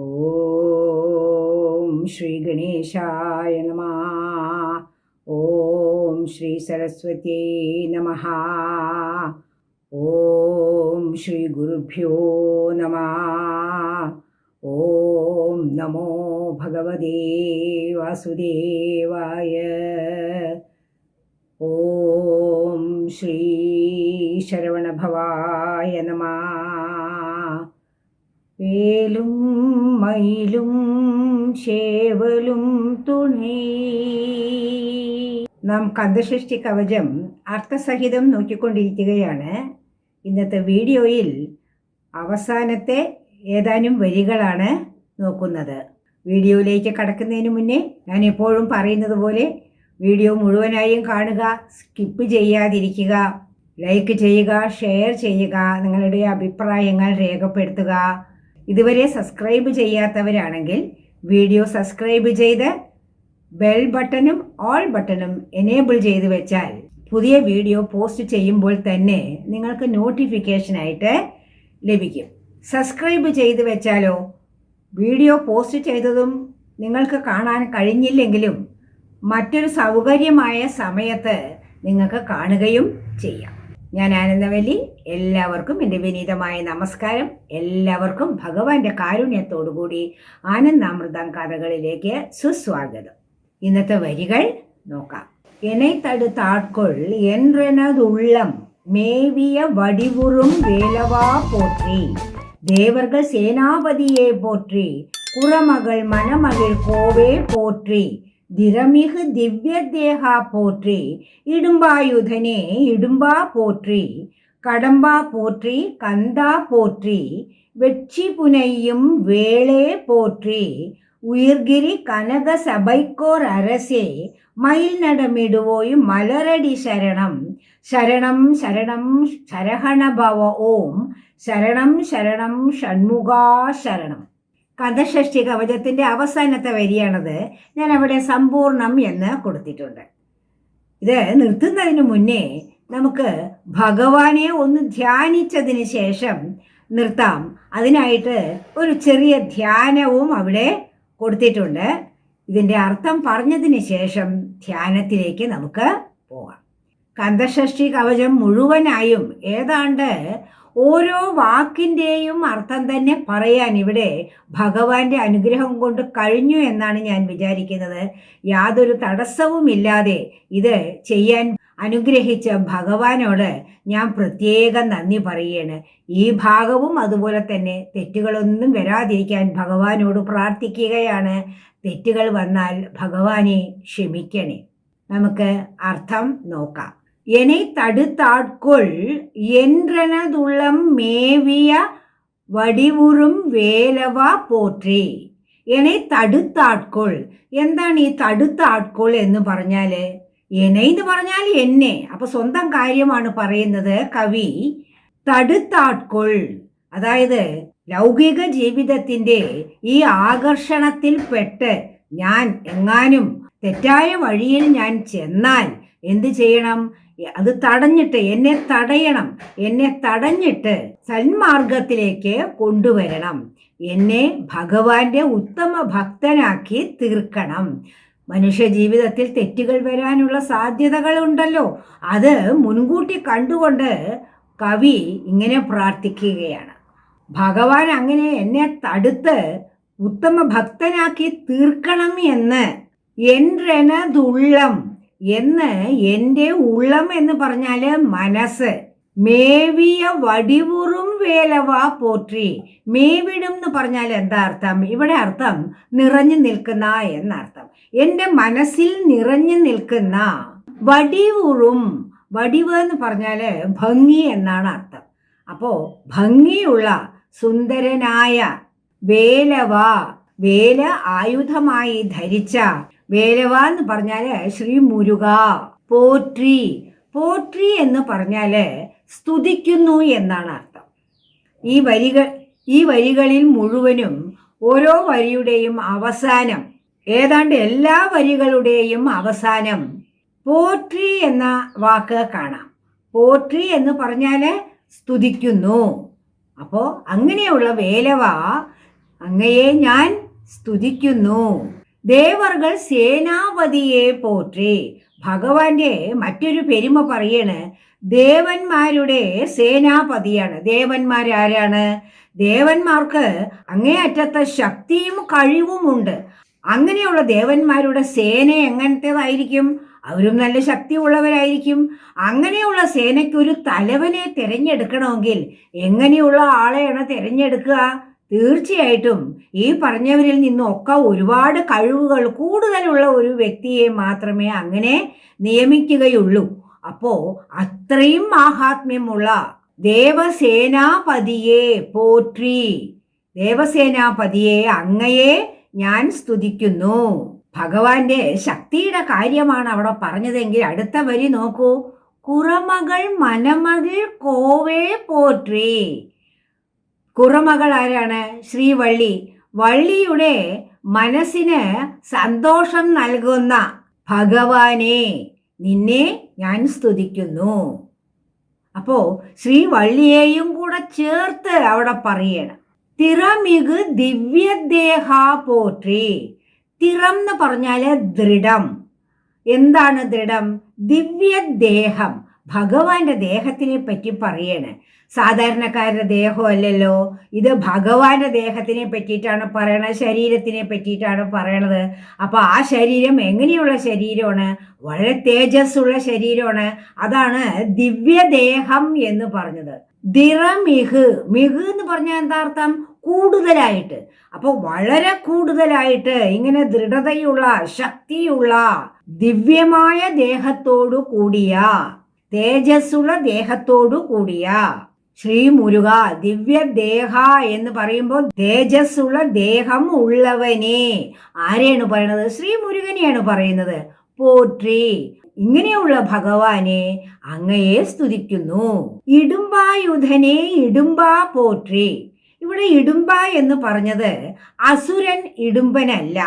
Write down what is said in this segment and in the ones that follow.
ഓം ശ്രീ ഗണേശായ നമ. ഓം ശ്രീ സരസ്വത്യേ നമ. ഓം ശ്രീ ഗുരുഭ്യോ നമ. ഓം നമോ ഭഗവതേ വാസുദേവായ. ഓം ശ്രീ ശരവണഭവായ നമ. വേലും മയിലും ശേവലും തുണി. നാം കന്ദസൃഷ്ടി കവചം അർത്ഥസഹിതം നോക്കിക്കൊണ്ടിരിക്കുകയാണ്. ഇന്നത്തെ വീഡിയോയിൽ അവസാനത്തെ ഏതാനും വരികളാണ് നോക്കുന്നത്. വീഡിയോയിലേക്ക് കടക്കുന്നതിന് മുന്നേ ഞാൻ എപ്പോഴും പറയുന്നത് പോലെ വീഡിയോ മുഴുവനായും കാണുക സ്കിപ്പ് ചെയ്യാതിരിക്കുക ലൈക്ക് ചെയ്യുക ഷെയർ ചെയ്യുക നിങ്ങളുടെ അഭിപ്രായങ്ങൾ രേഖപ്പെടുത്തുക. ഇതുവരെ സബ്സ്ക്രൈബ് ചെയ്യാത്തവരാണെങ്കിൽ വീഡിയോ സബ്സ്ക്രൈബ് ചെയ്ത് ബെൽ ബട്ടണും ഓൾ ബട്ടണും എനേബിൾ ചെയ്ത് വെച്ചാൽ പുതിയ വീഡിയോ പോസ്റ്റ് ചെയ്യുമ്പോൾ തന്നെ നിങ്ങൾക്ക് നോട്ടിഫിക്കേഷനായിട്ട് ലഭിക്കും. സബ്സ്ക്രൈബ് ചെയ്ത് വെച്ചാലോ വീഡിയോ പോസ്റ്റ് ചെയ്തതും നിങ്ങൾക്ക് കാണാൻ കഴിഞ്ഞില്ലെങ്കിലും മറ്റൊരു സൗകര്യമായ സമയത്ത് നിങ്ങൾക്ക് കാണുകയും ചെയ്യാം. ഞാൻ ആനന്ദവല്ലി. എല്ലാവർക്കും എൻ്റെ വിനീതമായ നമസ്കാരം എല്ലാവർക്കും ഭഗവാന്റെ കാരുണ്യത്തോടുകൂടി ആനന്ദാമൃതം കഥകളിലേക്ക് സുസ്വാഗതം ഇന്നത്തെ വരികൾ നോക്കാം എന്നെ തടുത്താട്കൊൾ என்றனதுள்ளம் மேவிய வடிவுறும் வேலவா போற்றி தேவர்கள் சேனாபதியே போற்றி குரமகள் மணமகிழ் கோவே போற்றி திரமிகு திவ்ய தேகா போற்றி இடும்பாயுதனே இடும்பா போற்றி கடம்பா போற்றி கந்தா போற்றி வெற்றி புனையும் வேளே போற்றி உயிர்கிரி கனக சபைக்கோர் அரசே மயில் நடமிடுவோய் மலரடி சரணம் ശരണം ശരണം ശരഹണഭവ ഓം ശരണം ശരണം ഷൺമുഖാ ശരണം കഥഷഷ്ടി കവചത്തിൻ്റെ അവസാനത്തെ വരിയാണത് ഞാൻ അവിടെ സമ്പൂർണം എന്ന് കൊടുത്തിട്ടുണ്ട് ഇത് നിർത്തുന്നതിന് മുന്നേ നമുക്ക് ഭഗവാനെ ഒന്ന് ധ്യാനിച്ചതിന് ശേഷം നിർത്താം. അതിനായിട്ട് ഒരു ചെറിയ ധ്യാനവും അവിടെ കൊടുത്തിട്ടുണ്ട്. ഇതിന്റെ അർത്ഥം പറഞ്ഞതിന് ശേഷം ധ്യാനത്തിലേക്ക് നമുക്ക് പോകാം. കന്ദഷഷ്ടി കവചം മുഴുവനായും ഏതാണ്ട് ഓരോ വാക്കിന്റെയും അർത്ഥം തന്നെ പറയാൻ ഇവിടെ ഭഗവാന്റെ അനുഗ്രഹം കൊണ്ട് കഴിഞ്ഞു എന്നാണ് ഞാൻ വിചാരിക്കുന്നത്. യാതൊരു തടസ്സവുമില്ലാതെ ഇത് ചെയ്യാൻ അനുഗ്രഹിച്ച ഭഗവാനോട് ഞാൻ പ്രത്യേകം നന്ദി പറയുകയാണ്. ഈ ഭാഗവും അതുപോലെ തന്നെ തെറ്റുകളൊന്നും വരാതിരിക്കാൻ ഭഗവാനോട് പ്രാർത്ഥിക്കുകയാണ്. തെറ്റുകൾ വന്നാൽ ഭഗവാനെ ക്ഷമിക്കണേ. നമുക്ക് അർത്ഥം നോക്കാം. എന്നെ തടുത്താൾക്കൊൾ എൻറനതുള്ളം മേവിയ വടിവുറും വേലവ പോറ്റേ. എന്നെ തടുത്താൾക്കൊൾ എന്താണ് ഈ തടുത്താട്കൊൾ എന്ന് പറഞ്ഞാൽ എന്നെ എന്ന് പറഞ്ഞാൽ എന്നെ. അപ്പൊ സ്വന്തം കാര്യമാണ് പറയുന്നത് കവി. തടുത്താട്കൊൾ. അതായത് ലൗകിക ജീവിതത്തിന്റെ ഈ ആകർഷണത്തിൽ പെട്ട് ഞാൻ എങ്ങാനും തെറ്റായ വഴിയിൽ ഞാൻ ചെന്നാൽ എന്ത് ചെയ്യണം? അത് തടഞ്ഞിട്ട് എന്നെ തടയണം എന്നെ തടഞ്ഞിട്ട് സന്മാർഗത്തിലേക്ക് കൊണ്ടുവരണം. എന്നെ ഭഗവാന്റെ ഉത്തമ ഭക്തനാക്കി തീർക്കണം. മനുഷ്യ ജീവിതത്തിൽ തെറ്റുകൾ വരാനുള്ള സാധ്യതകളുണ്ടല്ലോ. അത് മുൻകൂട്ടി കണ്ടുകൊണ്ട് കവി ഇങ്ങനെ പ്രാർത്ഥിക്കുകയാണ്. ഭഗവാൻ അങ്ങനെ എന്നെ തടുത്ത് ഉത്തമ ഭക്തനാക്കി തീർക്കണം എന്ന്. എൻറെനതുള്ളം എന്ന് എന്റെ ഉള്ളം എന്ന് പറഞ്ഞാൽ മനസ്സ്. മേവിയ വടിവുറും വേലവ പോറ്റി. മേവിടും എന്ന് പറഞ്ഞാൽ എന്താ അർത്ഥം? ഇവിടെ അർത്ഥം നിറഞ്ഞു നിൽക്കുന്ന എന്നർത്ഥം എന്റെ മനസ്സിൽ നിറഞ്ഞു നിൽക്കുന്ന വടിവുറും വടിവ് എന്ന് പറഞ്ഞാൽ ഭംഗി എന്നാണ് അർത്ഥം. അപ്പോൾ ഭംഗിയുള്ള സുന്ദരനായ വേലവ വേല ആയുധമായി ധരിച്ച വേലവ എന്ന് പറഞ്ഞാൽ ശ്രീ മുരുക. പോറ്റി. പോറ്റി എന്ന് പറഞ്ഞാൽ സ്തുതിക്കുന്നു എന്നാണ് അർത്ഥം. ഈ വരികൾ ഈ വരികളിൽ മുഴുവനും ഓരോ വരിയുടെയും അവസാനം ഏതാണ്ട് എല്ലാ വരികളുടെയും അവസാനം പോട്രി എന്ന വാക്ക് കാണാം. പോട്രി എന്ന് പറഞ്ഞാൽ സ്തുതിക്കുന്നു. അപ്പോൾ അങ്ങനെയുള്ള വേലവ അങ്ങയെ ഞാൻ സ്തുതിക്കുന്നു. ദേവർകൾ സേനാപതിയെ പോറ്റി ഭഗവാന്റെ മറ്റൊരു പെരുമ പറയണ് ദേവന്മാരുടെ സേനാപതിയാണ്. ദേവന്മാരാരാണ് ദേവന്മാർക്ക് അങ്ങേയറ്റത്തെ ശക്തിയും കഴിവുമുണ്ട് അങ്ങനെയുള്ള ദേവന്മാരുടെ സേന എങ്ങനത്തേതായിരിക്കും? അവരും നല്ല ശക്തിയുള്ളവരായിരിക്കും. അങ്ങനെയുള്ള സേനയ്ക്ക് ഒരു തലവനെ തിരഞ്ഞെടുക്കണമെങ്കിൽ എങ്ങനെയുള്ള ആളെയാണ് തിരഞ്ഞെടുക്കുക? തീർച്ചയായിട്ടും ഈ പറഞ്ഞവരിൽ നിന്നൊക്കെ ഒരുപാട് കഴിവുകൾ കൂടുതലുള്ള ഒരു വ്യക്തിയെ മാത്രമേ അങ്ങനെ നിയമിക്കുകയുള്ളൂ. അപ്പോ അത്രയും മാഹാത്മ്യമുള്ള ദേവസേനാപതിയെ പോറ്റി ദേവസേനാപതിയെ അങ്ങയെ ഞാൻ സ്തുതിക്കുന്നു. ഭഗവാന്റെ ശക്തിയുടെ കാര്യമാണ് അവിടെ പറഞ്ഞതെങ്കിൽ അടുത്ത വരി നോക്കൂ. കുറമകൾ മനമകൾ കോവേ പോറ്റി. കുറമകൾ ആരാണ്? ശ്രീവള്ളി. വള്ളിയുടെ മനസ്സിന് സന്തോഷം നൽകുന്ന ഭഗവാനെ. നിന്നെ ഞാൻ സ്തുതിക്കുന്നു. അപ്പോ ശ്രീവള്ളിയെയും കൂടെ ചേർത്ത് അവിടെ പറയണം. തിറമിക് ദിവ്യദേഹ പോറ്റി. തിറം എന്ന് പറഞ്ഞാൽ ദൃഢം. എന്താണ് ദൃഢം? ദിവ്യദേഹം. ഭഗവാന്റെ ദേഹത്തിനെ പറ്റി പറയണേ. സാധാരണക്കാരുടെ ദേഹമല്ലല്ലോ ഇത് ഭഗവാന്റെ ദേഹത്തിനെ പറ്റിയിട്ടാണ് പറയണത് ശരീരത്തിനെ പറ്റിയിട്ടാണ് പറയണത്. അപ്പൊ ആ ശരീരം എങ്ങനെയുള്ള ശരീരമാണ്? വളരെ തേജസ്സുള്ള ശരീരമാണ്. അതാണ് ദിവ്യദേഹം എന്ന് പറഞ്ഞത്. ദിറമിഹ്. മിഹ് എന്ന് പറഞ്ഞാൽ എന്താ അർത്ഥം? കൂടുതലായിട്ട്. അപ്പോൾ വളരെ കൂടുതലായിട്ട് ഇങ്ങനെ ദൃഢതയുള്ള ശക്തിയുള്ള ദിവ്യമായ ദേഹത്തോടു കൂടിയ തേജസ്സുള്ള ദേഹത്തോടു കൂടിയ. ശ്രീ മുരുക ദിവ്യദേഹ എന്ന് പറയുമ്പോൾ തേജസ്സുള്ള ദേഹം ഉള്ളവനെ. ആരെയാണ് പറയുന്നത്? ശ്രീ മുരുകനെയാണ് പറയുന്നത്. പോറ്റി ഇങ്ങനെയുള്ള ഭഗവാനെ അങ്ങയെ സ്തുതിക്കുന്നു. ഇടുമ്പായുധനെ ഇടുമ്പാ പോറ്റി ഇവിടെ ഇടുമ്പ എന്ന് പറഞ്ഞത് അസുരൻ ഇടുമ്പനല്ല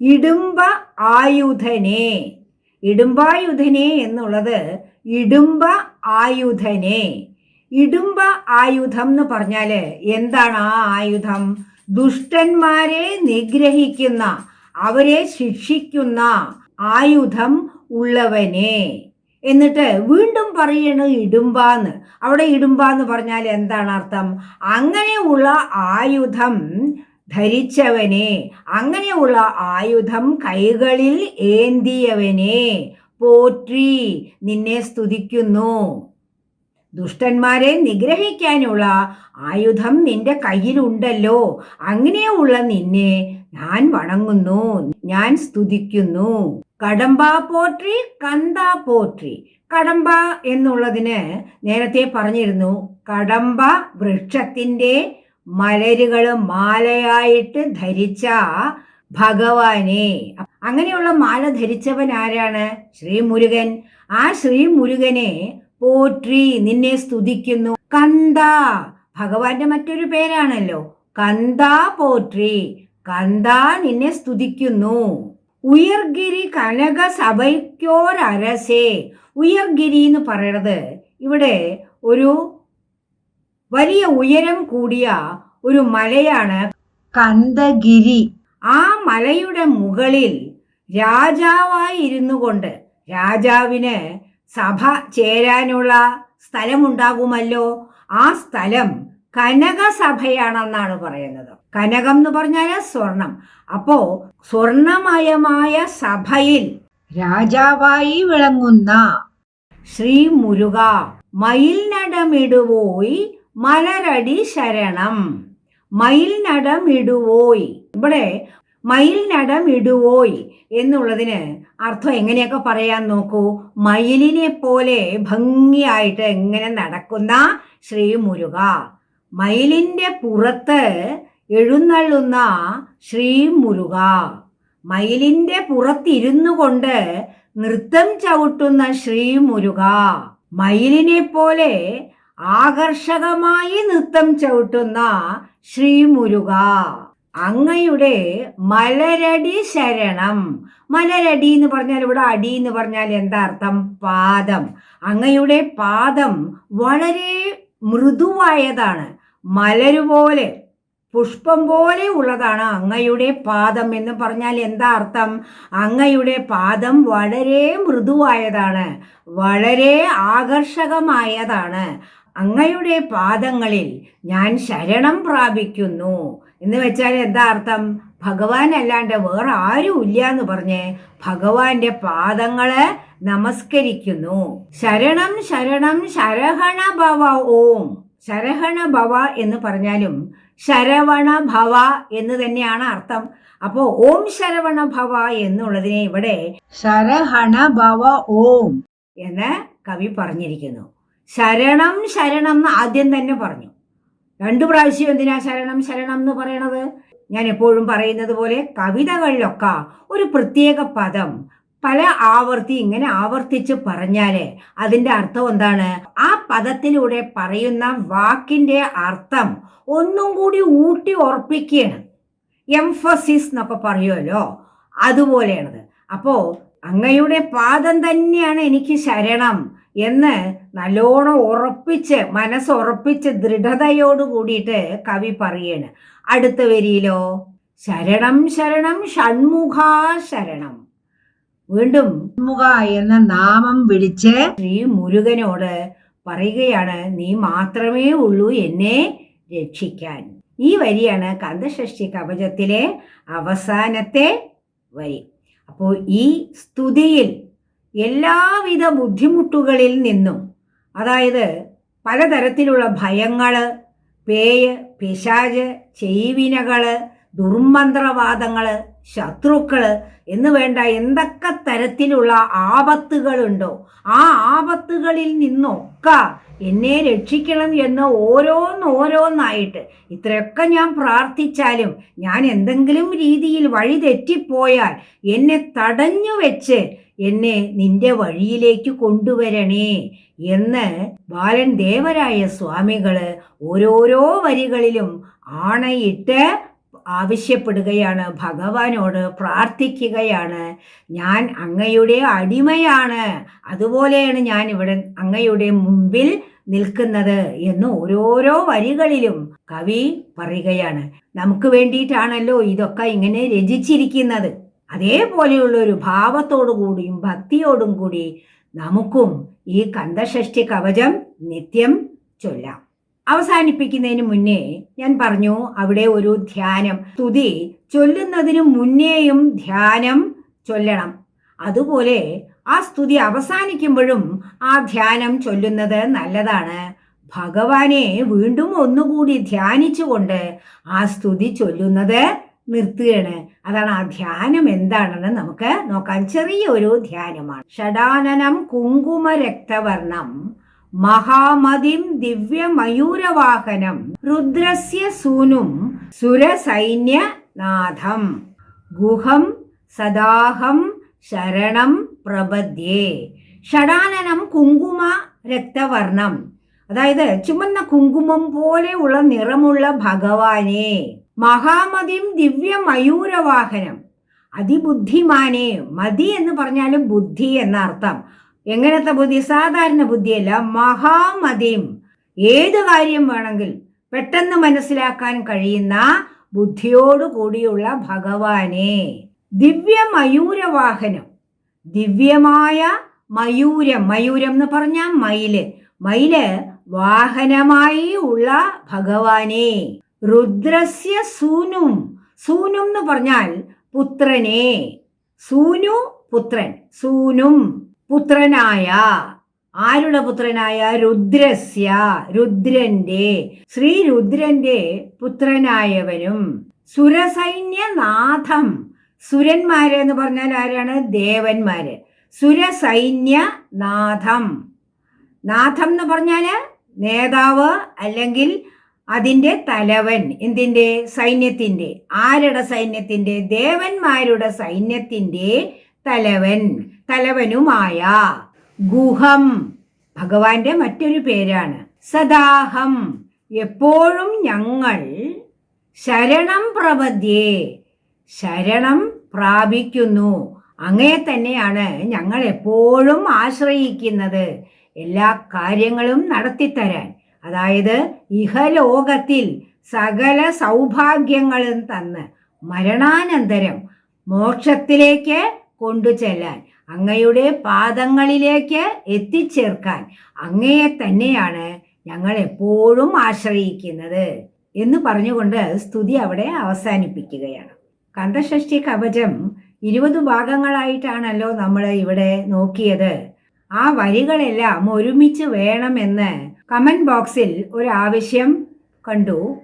ഇടുമ്പ ആയുധനെ. ഇടുമ്പായുധനെ എന്നുള്ളത് ഇടുമ്പ ആയുധനെ. ഇടുമ്പ ആയുധം എന്ന് പറഞ്ഞാൽ എന്താണ് ആ ആയുധം? ദുഷ്ടന്മാരെ നിഗ്രഹിക്കുന്ന അവരെ ശിക്ഷിക്കുന്ന ആയുധം ഉള്ളവനെ. എന്നിട്ട് വീണ്ടും പറയണ ഇടുമ്പാന്ന്. അവിടെ ഇടുമ്പാന്ന് പറഞ്ഞാൽ എന്താണ് അർത്ഥം? അങ്ങനെയുള്ള ആയുധം ധരിച്ചവനെ. അങ്ങനെയുള്ള ആയുധം കൈകളിൽ ഏന്തിയവനെ. പോറ്റി നിന്നെ സ്തുതിക്കുന്നു. ദുഷ്ടന്മാരെ നിഗ്രഹിക്കാനുള്ള ആയുധം നിന്റെ കയ്യിലുണ്ടല്ലോ. അങ്ങനെയുള്ള നിന്നെ ഞാൻ വണങ്ങുന്നു. ഞാൻ സ്തുതിക്കുന്നു. കടമ്പ പോറ്റി കന്ത പോറ്റി. കടമ്പ എന്നുള്ളതിന് നേരത്തെ പറഞ്ഞിരുന്നു. കടമ്പ വൃക്ഷത്തിന്റെ മലരുകൾ മാലയായിട്ട് ധരിച്ച ഭഗവാനെ. അങ്ങനെയുള്ള മാല ധരിച്ചവൻ ആരാണ്? ശ്രീമുരുകൻ. ആ ശ്രീമുരുകനെ പോറ്റി നിന്നെ സ്തുതിക്കുന്നു. കന്ത. ഭഗവാന്റെ മറ്റൊരു പേരാണല്ലോ. കന്ത പോറ്റി. കന്ത നിന്നെ സ്തുതിക്കുന്നു. ഉയർഗിരി കനക സഭയ്ക്കോരരസേ. ഉയർഗിരി എന്ന് പറയണത് ഇവിടെ ഒരു വലിയ ഉയരം കൂടിയ ഒരു മലയാണ് കന്ദഗിരി. ആ മലയുടെ മുകളിൽ രാജാവായി ഇരുന്നു കൊണ്ട് രാജാവിന് സഭ ചേരാനുള്ള സ്ഥലമുണ്ടാകുമല്ലോ. ആ സ്ഥലം കനകസഭയാണെന്നാണ് പറയുന്നത്. കനകം എന്ന് പറഞ്ഞാൽ സ്വർണം. അപ്പോ സ്വർണമയമായ സഭയിൽ രാജാവായി വിളങ്ങുന്ന ശ്രീ മുരുക മയിൽ നടമിടുവോയി മലരടി ശരണം. മയിൽ ഇടുവോയ് ഇവിടെ മയിൽ ഇടുവോയ് എന്നുള്ളതിന് അർത്ഥം എങ്ങനെയൊക്കെ പറയാൻ നോക്കൂ? മയിലിനെ പോലെ ഭംഗിയായിട്ട് എങ്ങനെ നടക്കുന്ന ശ്രീ മുരുക മയിലിന്റെ പുറത്ത് എഴുന്നള്ളുന്ന ശ്രീ മുരുക മയിലിന്റെ പുറത്തിരുന്നു കൊണ്ട് നൃത്തം ചവിട്ടുന്ന ശ്രീ മുരുക മയിലിനെ പോലെ ആകർഷകമായി നൃത്തം ചവിട്ടുന്ന ശ്രീ മുരുക അങ്ങയുടെ മലരടി ശരണം. മലരടി എന്ന് പറഞ്ഞാൽ ഇവിടെ അടി എന്ന് പറഞ്ഞാൽ എന്താ അർത്ഥം? പാദം. അങ്ങയുടെ പാദം വളരെ മൃദുവായതാണ്. മലരുപോലെ പുഷ്പം പോലെ ഉള്ളതാണ് അങ്ങയുടെ പാദം എന്ന് പറഞ്ഞാൽ എന്താ അർത്ഥം? അങ്ങയുടെ പാദം വളരെ മൃദുവായതാണ്. വളരെ ആകർഷകമായതാണ്. അങ്ങയുടെ പാദങ്ങളിൽ ഞാൻ ശരണം പ്രാപിക്കുന്നു. എന്ന് വെച്ചാൽ എന്താ അർത്ഥം? ഭഗവാൻ അല്ലാണ്ട് വേറെ ആരും ഇല്ല എന്ന് പറഞ്ഞ് ഭഗവാന്റെ പാദങ്ങളെ നമസ്കരിക്കുന്നു. ശരണം ശരണം ശരഹണ ഭവ ഓം. ശരഹണ ഭവ എന്ന് പറഞ്ഞാലും ശരവണ ഭവ എന്ന് തന്നെയാണ് അർത്ഥം. അപ്പോ ഓം ശരവണ ഭവ എന്നുള്ളതിനെ ഇവിടെ ശരഹണ ഭവ ഓം എന്ന് കവി പറഞ്ഞിരിക്കുന്നു. ശരണം ശരണം എന്ന് ആദ്യം തന്നെ പറഞ്ഞു. രണ്ടു പ്രാവശ്യം എന്തിനാ ശരണം ശരണം എന്ന് പറയണത്? ഞാൻ എപ്പോഴും പറയുന്നത് പോലെ കവിതകളിലൊക്കെ ഒരു പ്രത്യേക പദം പല ആവർത്തി ഇങ്ങനെ ആവർത്തിച്ച് പറഞ്ഞാൽ അതിന്റെ അർത്ഥം എന്താണ്? ആ പദത്തിലൂടെ പറയുന്ന വാക്കിന്റെ അർത്ഥം ഒന്നും കൂടി ഊട്ടി ഉറപ്പിക്കുകയാണ്. എംഫസിസ് എന്നൊക്കെ പറയുമല്ലോ അതുപോലെയാണത്. അപ്പോ അങ്ങയുടെ പാദം തന്നെയാണ് എനിക്ക് ശരണം എന്ന് നല്ലോണം ഉറപ്പിച്ച് മനസ്സുറപ്പിച്ച് ദൃഢതയോട് കൂടിയിട്ട് കവി പറയാണ്. അടുത്ത വരിയിലോ? ശരണം ശരണം ഷൺമുഖാ ശരണം. വീണ്ടും ഷൺമുഖ എന്ന നാമം വിളിച്ച് ശ്രീ മുരുകനോട് പറയുകയാണ് നീ മാത്രമേ ഉള്ളൂ എന്നെ രക്ഷിക്കാൻ. ഈ വരിയാണ് കന്ദഷ്ടി കവചത്തിലെ അവസാനത്തെ വരി. അപ്പോൾ ഈ സ്തുതിയിൽ എല്ലാവിധ ബുദ്ധിമുട്ടുകളിൽ നിന്നും അതായത് പലതരത്തിലുള്ള ഭയങ്ങൾ പേയ് പിശാജ് ചെയ്വിനകൾ ദുർമന്ത്രവാദങ്ങൾ ശത്രുക്കൾ എന്ന് വേണ്ട എന്തൊക്കെ തരത്തിലുള്ള ആപത്തുകളുണ്ടോ ആ ആപത്തുകളിൽ നിന്നൊക്കെ എന്നെ രക്ഷിക്കണം എന്ന് ഓരോന്നോരോന്നായിട്ട്. ഇത്രയൊക്കെ ഞാൻ പ്രാർത്ഥിച്ചാലും ഞാൻ എന്തെങ്കിലും രീതിയിൽ വഴി തെറ്റിപ്പോയാൽ എന്നെ തടഞ്ഞു വെച്ച് എന്നെ നിന്റെ വഴിയിലേക്ക് കൊണ്ടുവരണേ എന്ന് ബാലൻ ദേവരായ സ്വാമികൾ ഓരോരോ വരികളിലും ആണയിട്ട് ആവശ്യപ്പെടുകയാണ്. ഭഗവാനോട് പ്രാർത്ഥിക്കുകയാണ്. ഞാൻ അങ്ങയുടെ അടിമയാണ്. അതുപോലെയാണ് ഞാൻ ഇവിടെ അങ്ങയുടെ മുമ്പിൽ നിൽക്കുന്നത് എന്ന് ഓരോരോ വരികളിലും കവി പറയുകയാണ്. നമുക്ക് വേണ്ടിയിട്ടാണല്ലോ ഇതൊക്കെ ഇങ്ങനെ രചിച്ചിരിക്കുന്നത്. അതേപോലെയുള്ള ഒരു ഭാവത്തോടു കൂടിയും ഭക്തിയോടും കൂടി നമുക്കും ഈ കന്ദഷഷ്ടി കവചം നിത്യം ചൊല്ലാം. അവസാനിപ്പിക്കുന്നതിന് മുന്നേ ഞാൻ പറഞ്ഞു അവിടെ ഒരു ധ്യാനം. സ്തുതി ചൊല്ലുന്നതിന് മുന്നേയും ധ്യാനം ചൊല്ലണം. അതുപോലെ ആ സ്തുതി അവസാനിക്കുമ്പോഴും ആ ധ്യാനം ചൊല്ലുന്നത് നല്ലതാണ്. ഭഗവാനെ വീണ്ടും ഒന്നുകൂടി ധ്യാനിച്ചുകൊണ്ട് ആ സ്തുതി ചൊല്ലുന്നത് നിർത്തുകയാണ്. അതാണ് ആ ധ്യാനം എന്താണെന്ന് നമുക്ക് നോക്കാം. ചെറിയൊരു ധ്യാനമാണ്. ഷടാനനം കുങ്കുമ രക്തവർണം മഹാമതിം ദിവ്യമയൂരവാഹനം രുദ്രസ്യ സൂനും സുരസൈന്യനാഥം ഗുഹം സദാഹം ശരണം പ്രപദ്യേ. ഷടാനനം കുങ്കുമ രക്തവർണം അതായത് ചുമന്ന കുങ്കുമം പോലെയുള്ള നിറമുള്ള ഭഗവാനെ. മഹാമതിം ദിവ്യമയൂരവാഹനം. അതിബുദ്ധിമാനെ മതി എന്ന് പറഞ്ഞാലും ബുദ്ധി എന്ന അർത്ഥം എങ്ങനത്തെ ബുദ്ധി? സാധാരണ ബുദ്ധിയല്ല. മഹാമതിം. ഏത് കാര്യം വേണമെങ്കിൽ പെട്ടെന്ന് മനസ്സിലാക്കാൻ കഴിയുന്ന ബുദ്ധിയോട് കൂടിയുള്ള ഭഗവാനെ. ദിവ്യ മയൂരവാഹനം ദിവ്യമായ മയൂരം. മയൂരം എന്ന് പറഞ്ഞാൽ മയിൽ. മയിൽ വാഹനമായി ഉള്ള ഭഗവാനെ. രുദ്രസ്യ സൂനും. സൂനും എന്ന് പറഞ്ഞാൽ പുത്രനെ. സൂനു പുത്രൻ. സൂനും പുത്രനായ. ആരുടെ പുത്രനായ? രുദ്രസ്യ രുദ്രന്റെ. ശ്രീ രുദ്രന്റെ പുത്രനായവനും. സുരസൈന്യനാഥം. സുരന്മാര് എന്ന് പറഞ്ഞാൽ ആരാണ്? ദേവന്മാര്. സുരസൈന്യനാഥം. നാഥം എന്ന് പറഞ്ഞാൽ നേതാവ് അല്ലെങ്കിൽ അതിന്റെ തലവൻ എന്തിന്റെ? സൈന്യത്തിന്റെ. ആരുടെ സൈന്യത്തിന്റെ? ദേവന്മാരുടെ സൈന്യത്തിന്റെ തലവൻ. തലവനുമായ ഗുഹം. ഭഗവാന്റെ മറ്റൊരു പേരാണ്. സദാഹം. എപ്പോഴും ഞങ്ങൾ ശരണം പ്രപദ്യേ ശരണം പ്രാപിക്കുന്നു. അങ്ങേ തന്നെയാണ് ഞങ്ങൾ എപ്പോഴും ആശ്രയിക്കുന്നത്. എല്ലാ കാര്യങ്ങളും നടത്തിത്തരാൻ. അതായത് ഇഹലോകത്തിൽ സകല സൗഭാഗ്യങ്ങളും തന്ന് മരണാനന്തരം മോക്ഷത്തിലേക്ക് കൊണ്ടുചെല്ലാൻ അങ്ങയുടെ പാദങ്ങളിലേക്ക് എത്തിച്ചേർക്കാൻ അങ്ങയെ തന്നെയാണ് ഞങ്ങൾ എപ്പോഴും ആശ്രയിക്കുന്നത് എന്ന് പറഞ്ഞുകൊണ്ട് സ്തുതി അവിടെ അവസാനിപ്പിക്കുകയാണ്. കന്തഷഷ്ടി കവചം ഇരുപത് ഭാഗങ്ങളായിട്ടാണല്ലോ നമ്മൾ ഇവിടെ നോക്കിയത്. ആ വരികളെല്ലാം ഒരുമിച്ച് വേണമെന്ന് കമന്റ് ബോക്സിൽ ഒരു ആവശ്യം കണ്ടു.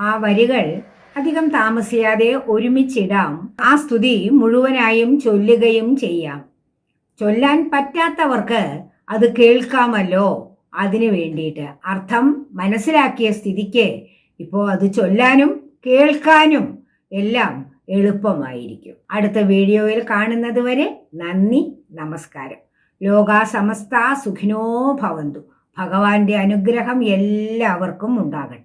ആ വരികൾ അധികം താമസിയാതെ ഒരുമിച്ചിടാം. ആ സ്തുതി മുഴുവനായും ചൊല്ലുകയും ചെയ്യാം. ചൊല്ലാൻ പറ്റാത്തവർക്ക് അത് കേൾക്കാമല്ലോ അതിനു വേണ്ടിയിട്ട്. അർത്ഥം മനസ്സിലാക്കിയ സ്ഥിതിക്ക് ഇപ്പോൾ അത് ചൊല്ലാനും കേൾക്കാനും എല്ലാം എളുപ്പമായിരിക്കും. അടുത്ത വീഡിയോയിൽ കാണുന്നത് വരെ നന്ദി നമസ്കാരം. ലോകാ സമസ്ത സുഖിനോ ഭവന്തു. ഭഗവാന്റെ അനുഗ്രഹം എല്ലാവർക്കും ഉണ്ടാകട്ടെ.